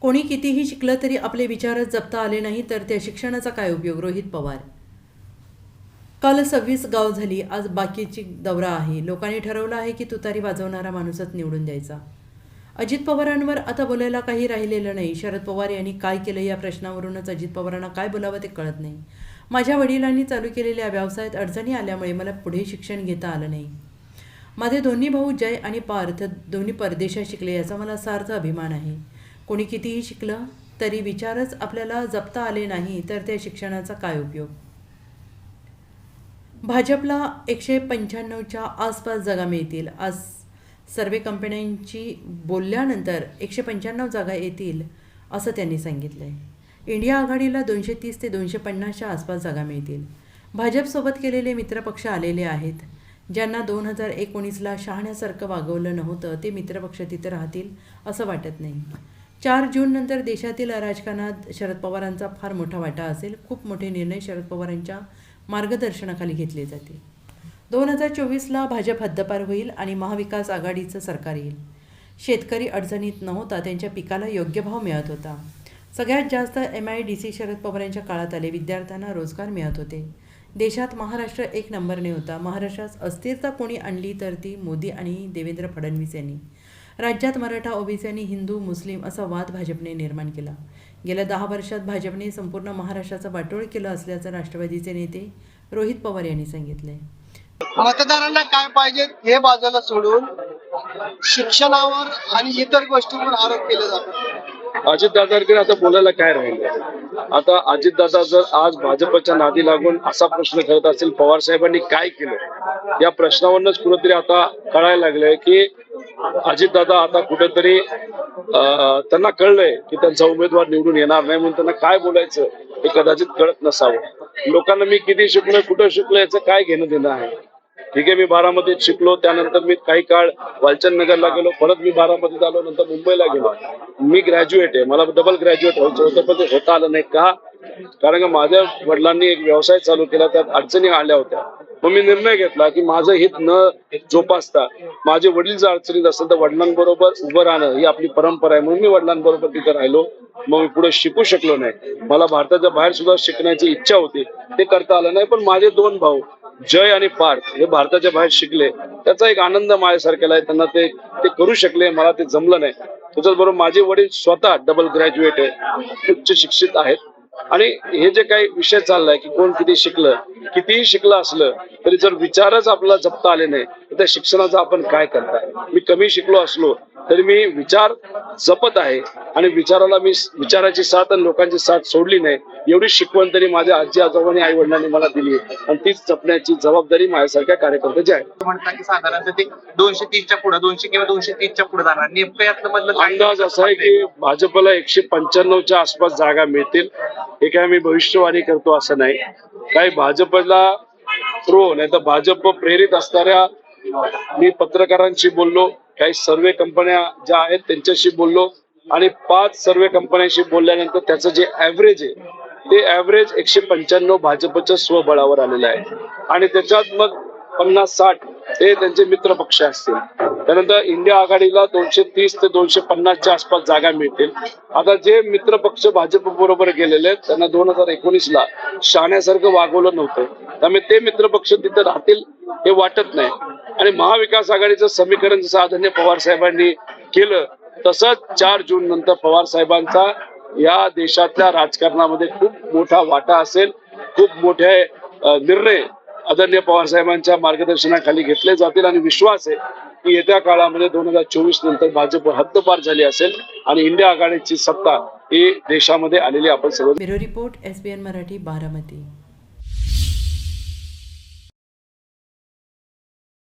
कोणी कितीही शिकलं तरी आपले विचारच जपता आले नाही तर त्या शिक्षणाचा काय उपयोग? रोहित पवार. काल सव्वीस गाव झाली आज बाकीची दौरा आहे. लोकांनी ठरवलं आहे की तुतारी वाजवणारा माणूसच निवडून द्यायचा. अजित पवारांवर आता बोलायला काही राहिलेलं नाही. शरद पवार यांनी काय केलं या प्रश्नावरूनच अजित पवारांना काय बोलावं ते कळत नाही. माझ्या वडिलांनी चालू केलेल्या व्यवसायात अडचणी आल्यामुळे मला पुढे शिक्षण घेता आलं नाही. माझे दोन्ही भाऊ जय आणि पार्थ दोन्ही परदेशात शिकले याचा मला सार्थ अभिमान आहे. कोणी कितीही शिकलं तरी विचारच आपल्याला जपता आले नाही तर त्या शिक्षणाचा काय उपयोग? भाजपला एकशे पंच्याण्णवच्या आसपास जागा मिळतील. आज सर्वे कंपन्यांची बोलल्यानंतर एकशे पंच्याण्णव जागा येतील असं त्यांनी सांगितलं आहे इंडिया आघाडीला दोनशे तीस ते दोनशे पन्नासच्या आसपास जागा मिळतील. भाजपसोबत केलेले मित्रपक्ष आलेले आहेत. ज्यांना दोन हजार एकोणीसला शहाण्यासारखं वागवलं नव्हतं ते मित्रपक्ष तिथं राहतील असं वाटत नाही. चार जूननंतर देशातील राजकारणात शरद पवारांचा फार मोठा वाटा असेल. खूप मोठे निर्णय शरद पवारांच्या मार्गदर्शनाखाली घेतले जातील. दोन हजार चोवीसला भाजप हद्दपार होईल आणि महाविकास आघाडीचं सरकार येईल. शेतकरी अडचणीत नव्हता त्यांच्या पिकाला योग्य भाव मिळत होता. सगळ्यात जास्त M I D C Sharad पवारांच्या काळात आले विद्यार्थ्यांना रोजगार मिळत होते. देशात महाराष्ट्र एक नंबरने होता. महाराष्ट्रात अस्थिरता कोणी आणली तर ती मोदी आणि देवेंद्र फडणवीस यांनी. राज्यात मराठा ओबीसी आणि हिंदू मुस्लिम असा वाद भाजपने निर्माण केला. गेल्या दहा वर्षात भाजपने संपूर्ण महाराष्ट्राचं वाटोळ केलं असल्याचं राष्ट्रवादीचे नेते रोहित पवार यांनी सांगितलंय. मतदारांना काय पाहिजे हे बाजूला सोडून शिक्षणावर आणि इतर गोष्टींवर आरोप केले जातात. अजितदादांकडे आता बोलायला काय राहिलं? आता अजितदादा जर आज भाजपच्या नादी लागून असा प्रश्न करत असेल पवार साहेबांनी काय केलं? या प्रश्नावरूनच कुठेतरी आता कळायला लागलंय की अजितदादा आता कुठेतरी त्यांना कळलंय की त्यांचा उमेदवार निवडून येणार नाही म्हणून त्यांना काय बोलायचं हे कदाचित कळत नसावं. लोकांना मी किती शिकलोय कुठं शिकलोय याचं काय घेणं देणं आहे? ठीक आहे मी बारामतीत शिकलो त्यानंतर मी काही काळ वालचंद नगरला गेलो परत मी बारामतीत आलो नंतर मुंबईला गेलो. मी ग्रॅज्युएट आहे मला डबल ग्रॅज्युएट व्हायचं होतं पण ते होता आलं नाही. का? कारण का माझ्या वडिलांनी एक व्यवसाय चालू केला त्यात अडचणी आल्या होत्या. मग मी निर्णय घेतला की माझं हित न जोपासता माझे वडील जर अडचणीत असेल तर वडिलांबरोबर उभं राहणं ही आपली परंपरा आहे. म्हणून मी वडिलांबरोबर तिथे राहिलो. मग मी पुढे शिकू शकलो नाही. मला भारताच्या बाहेर सुद्धा शिकण्याची इच्छा होती. ते करता आलं नाही पण माझे दोन भाऊ जय आणि पार्थ हे भारताच्या बाहेर शिकले. त्याचा एक आनंद माझ्यासारख्याला आहे. त्यांना ते ते करू शकले मला ते जमलं नाही. त्याच्याच बरोबर माझे वडील स्वतः डबल ग्रॅज्युएट आहे. उच्च शिक्षित आहेत. आणि हे जे काही विषय चाललाय की कोण किती शिकलं कितीही शिकलं असलं तरी जर विचारच आपल्याला जपता आले नाही तर त्या शिक्षणाचा आपण काय करताय? मी कमी शिकलो असलो तरी मी विचार जपत आहे. आणि विचाराला मी विचाराची साथ आणि लोकांची साथ सोडली नाही. एवढी शिकवण तरी माझ्या आजी आजोबांनी आई वडिलांनी मला दिली. आणि तीच जपण्याची जबाबदारी माझ्यासारख्या कार्यकर्त्याची आहे. की साधारणतः ते दोनशे तीसच्या पुढे दोनशे किंवा दोनशे तीसच्या पुढे जाणार. नेमकं यातलं मधलं अंदाज असा आहे की भाजपला एकशे पंच्याण्णवच्या आसपास जागा मिळतील. हे काय मी भविष्यवाणी करतो असं नाही. काही भाजपला प्रो नाही तर भाजप प्रेरित असणाऱ्या मी पत्रकारांशी बोललो काही सर्वे कंपन्या ज्या आहेत त्यांच्याशी बोललो. आणि पाच सर्वे कंपन्यांशी बोलल्यानंतर त्याचं जे ऍव्हरेज आहे ते ऍव्हरेज एकशे पंच्याण्णव भाजपच्या स्वबळावर आलेलं आहे. आणि त्याच्यात मग पन्नास साठ हे त्यांचे मित्र पक्ष असतील. त्यानंतर इंडिया आघाडीला दोनशे तीस ते दोनशे पन्नासच्या आसपास जागा मिळतील. आता जे मित्र पक्ष भाजप बरोबर गेलेले आहेत त्यांना दोन हजार एकोणीस ला वागवलं नव्हतं. त्यामुळे ते मित्र पक्ष तिथे राहतील हे वाटत नाही. आणि महाविकास आघाडीचं समीकरण जसं आदरणीय पवार साहेबांनी केलं तसंच चार जून नंतर पवार साहेबांचा या देशातल्या राजकारणामध्ये खूप मोठा वाटा असेल खूप मोठे निर्णय आदरणीय पवार साहेबांच्या मार्गदर्शनाखाली घेतले जातील आणि विश्वास आहे की येत्या काळामध्ये दोन हजार चोवीस नंतर भाजप हद्दपार झाली असेल आणि इंडिया आघाडीची सत्ता ही देशामध्ये आलेली आपण सर्व report S B N Marathi Baramati.